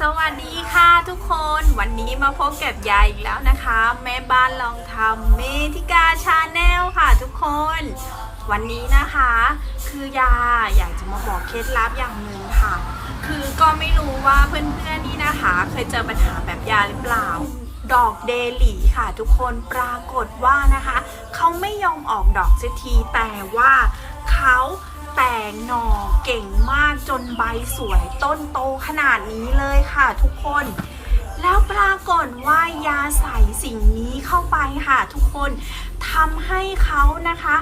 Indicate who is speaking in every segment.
Speaker 1: สวัสดีค่ะทุกคนวันนี้มาพบกับยายอีกแล้วนะคะ แม่บ้านลองทำเมธิกาชาแนลค่ะทุกคน วันนี้นะคะ คือยาอยากจะมาบอกเคล็ดลับอย่างหนึ่งค่ะ คือก็ไม่รู้ว่าเพื่อนๆนี่นะคะ เคยเจอปัญหาแบบยาหรือเปล่า ดอกเดลี่ค่ะทุกคนปรากฏว่านะคะ เขาไม่ยอมออกดอกสักทีแต่ว่าเขา แตกหน่อเก่งมากจนใบสวยต้นโตขนาดนี้เลยค่ะทุกคน แล้วปรากฏว่ายาใส่สิ่งนี้เข้าไปค่ะทุกคนทำให้เขานะคะ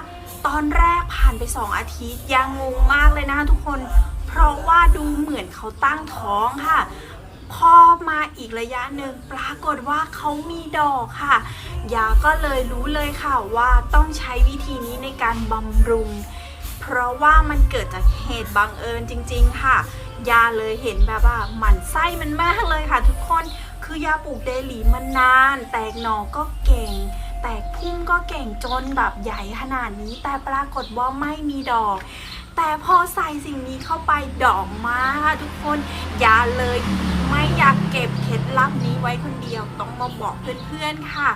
Speaker 1: ตอนแรกผ่านไป 2 อาทิตย์ยังงงมากเลยนะคะทุกคน เพราะว่าดูเหมือนเขาตั้งท้องค่ะพอมาอีกระยะหนึ่งปรากฏว่าเขามีดอกค่ะยาก็เลยรู้เลยค่ะว่าต้องใช้วิธีนี้ในการบำรุง เพราะว่ามันเกิดจากเหตุบังเอิญจริง ๆ ค่ะ ยาเลยเห็นแบบว่าหมั่นไส้มันมากเลยค่ะ ทุกคนคือยาปลูกเดลีมันนาน แตกหน่อก็เก่ง แตกพุ่มก็เก่งจนแบบใหญ่ขนาดนี้แต่ปรากฏว่าไม่มีดอก แต่พอใส่สิ่งนี้เข้าไปดอกมาค่ะทุกคนยาเลยไม่อยากเก็บเคล็ดลับนี้ไว้คนเดียวต้องมาบอกเพื่อนๆค่ะ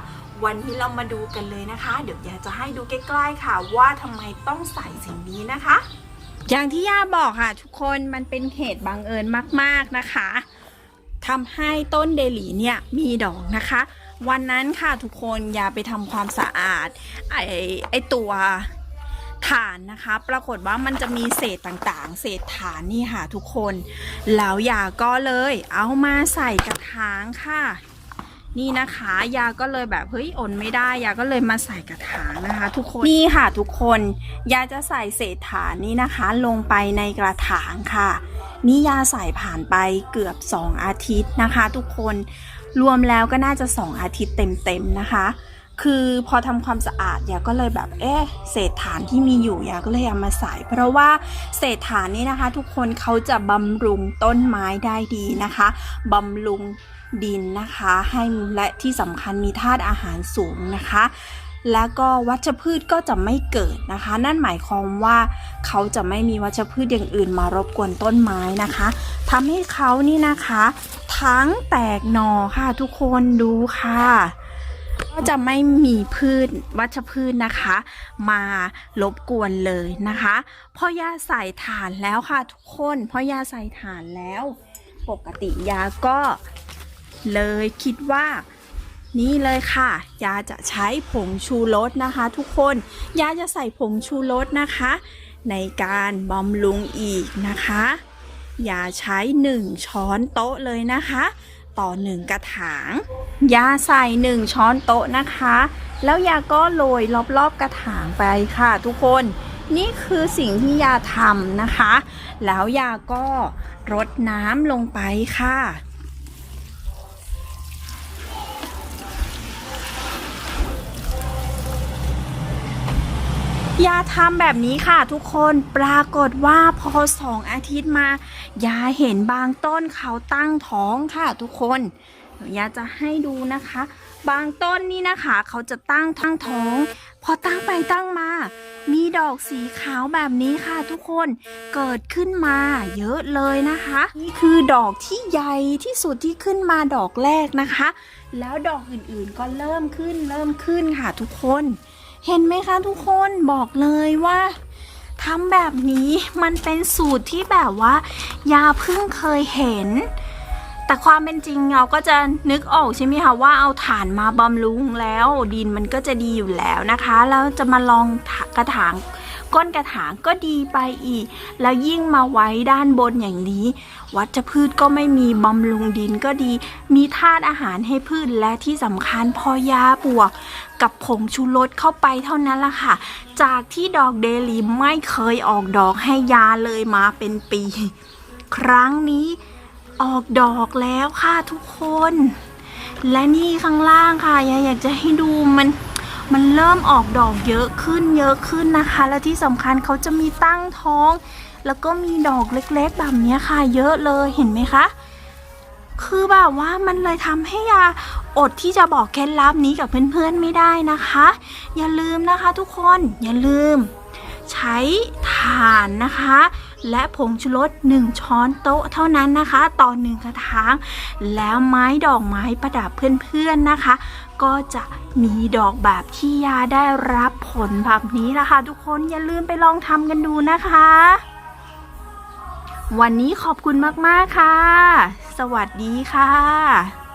Speaker 1: วันนี้เรามาดูกันเลยนะคะ เดี๋ยวยาจะให้ดูใกล้ๆค่ะ ว่าทำไมต้องใส่สิ่งนี้นะคะ อย่างที่ย่าบอกค่ะ ทุกคนมันเป็นเหตุบังเอิญมากๆนะคะทำให้ต้นเดลีเนี่ยมีดอกนะคะ วันนั้นค่ะทุกคนยาไปทำความสะอาด ไอไอตัวฐานนะคะ ปรากฏว่ามันจะมีเศษต่างๆ เศษฐานนี่ค่ะทุกคน แล้วยาก็เลยเอามาใส่กระถางค่ะ นี่นะคะยาก็เลยแบบเฮ้ยอนไม่ได้ยาก็เลยมาใส่กระถางนะคะ ทุกคนนี่ค่ะทุกคนยาจะใส่เศษฐานนี้นะคะ ลงไปในกระถางค่ะ นี่ยาใส่ผ่านไปเกือบ 2 อาทิตย์นะคะ ทุกคนรวมแล้วก็น่าจะ 2 อาทิตย์เต็มๆนะคะ คือพอทำความสะอาดยาก็เลยแบบเอ๊ะเศษฐานที่มีอยู่ยาก็เลยเอามาใส่เพราะว่าเศษฐานนี้นะคะ ทุกคนเขาจะบำรุงต้นไม้ได้ดีนะคะบำรุงดินนะคะ ให้และที่สำคัญมีธาตุอาหารสูงนะคะแล้วก็วัชพืชก็จะไม่เกิดนะคะ นั่นหมายความว่าเขาจะไม่มีวัชพืชอย่างอื่นมารบกวนต้นไม้นะคะทำให้เขานี่นะคะ ทั้งแตกหนอค่ะทุกคนดูค่ะ ก็จะไม่มีพืชวัชพืชนะคะ มารบกวนเลยนะคะพอยาใส่ฐานแล้วค่ะทุกคนพอยาใส่ฐานแล้ว ปกติยาก็เลยคิดว่านี่เลยค่ะ ยาจะใช้ผงชูรสนะคะ ทุกคนยาจะใส่ผงชูรสนะคะ ในการบำรุงอีกนะคะ ยาใช้ 1 ช้อนโต๊ะเลยนะคะ ต่อ 1 กระถาง ยาใส่ 1 ช้อนโต๊ะนะคะ แล้วยาก็โรยรอบๆกระถางไปค่ะทุกคน นี่คือสิ่งที่ยาทำนะคะ แล้วยาก็รดน้ำลงไปค่ะ ยาทำแบบนี้ค่ะทุกคนปรากฏว่าพอสองอาทิตย์มายาเห็นบางต้นเขาตั้งท้องค่ะทุกคนเดี๋ยวยาจะให้ดูนะคะ บางต้นนี่นะคะ เขาจะตั้งทั้งท้อง พอตั้งไปตั้งมา มีดอกสีขาวแบบนี้ค่ะทุกคนเกิดขึ้นมาเยอะเลยนะคะ นี่คือดอกที่ใหญ่ที่สุดที่ขึ้นมาดอกแรกนะคะ แล้วดอกอื่นๆก็เริ่มขึ้นเริ่มขึ้นค่ะทุกคน เห็นไหมคะทุกคนบอกเลยว่าทำแบบนี้มันเป็นสูตรที่แบบว่ายาเพิ่งเคยเห็น แต่ความเป็นจริงเราก็จะนึกออกใช่ไหมคะว่าเอาฐานมาบำรุงแล้วดินมันก็จะดีอยู่แล้วนะคะ แล้วจะมาลองกระถาง ก้นกระถางก็ดีไปอีก แล้วยิ่งมาไว้ด้านบนอย่างนี้ วัชพืชก็ไม่มีบำรุงดินก็ดี มีธาตุอาหารให้พืชและที่สำคัญพอยาบวก กับผงชูรสเข้าไปเท่านั้นละค่ะ จากที่ดอกเดลีไม่เคยออกดอกให้ยาเลยมาเป็นปี ครั้งนี้ออกดอกแล้วค่ะทุกคน และนี่ข้างล่างค่ะยายอยากจะให้ดูมัน มันเริ่มออกดอกเยอะขึ้นเยอะขึ้นนะคะ และที่สำคัญเขาจะมีตั้งท้อง แล้วก็มีดอกเล็กๆแบบนี้ค่ะ เยอะเลยเห็นไหมคะคือแบบว่ามันเลยทำให้ยาอดที่จะบอกเคล็ดลับนี้กับเพื่อนๆไม่ได้นะคะ อย่าลืมนะคะทุกคนอย่าลืม ใช้ถ่านนะคะ และผงชูรส1 ช้อนโต๊ะเท่านั้นนะคะ ต่อ1กระถาง แล้วไม้ดอกไม้ประดับเพื่อนๆนะคะ ก็จะมีดอกแบบที่ยาได้รับผลแบบนี้ละค่ะทุกคนอย่าลืมไปลองทำกันดูนะคะ วันนี้ขอบคุณมากๆค่ะ สวัสดีค่ะ